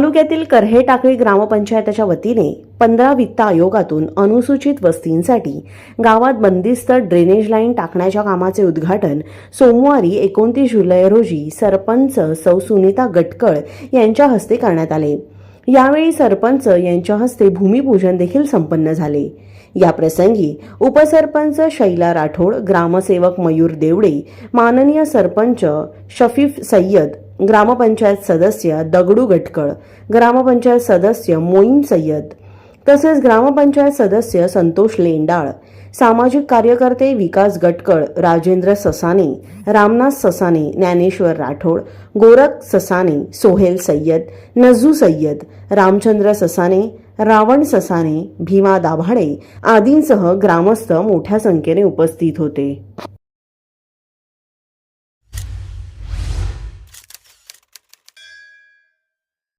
तालुक्यातील करहे टाकळी ग्रामपंचायतच्या वतीने पंधरा वित्त आयोगातून अनुसूचित वस्तींसाठी गावात बंदिस्त ड्रेनेज लाईन टाकण्याच्या कामाचे उद्घाटन सोमवारी एकोणतीस जुलै रोजी सरपंच सौ सुनीता गटकळ यांच्या हस्ते करण्यात आले. यावेळी सरपंच यांच्या हस्ते भूमिपूजन देखील संपन्न झाले. या प्रसंगी उपसरपंच शैला राठोड ग्रामसेवक मयूर देवडे माननीय सरपंच शफीफ सय्यद ग्रामपंचायत सदस्य दगडू गटकळ ग्रामपंचायत सदस्य मोईन सय्यद तसेच ग्रामपंचायत सदस्य संतोष लेंडाळ सामाजिक कार्यकर्ते विकास गटकळ राजेंद्र ससाने रामनाथ ससाने ज्ञानेश्वर राठोड गोरख ससाने सोहेल सय्यद नजू सय्यद रामचंद्र ससाने रावण ससाने भीमा दाभाडे आदींसह ग्रामस्थ मोठ्या संख्येने उपस्थित होते.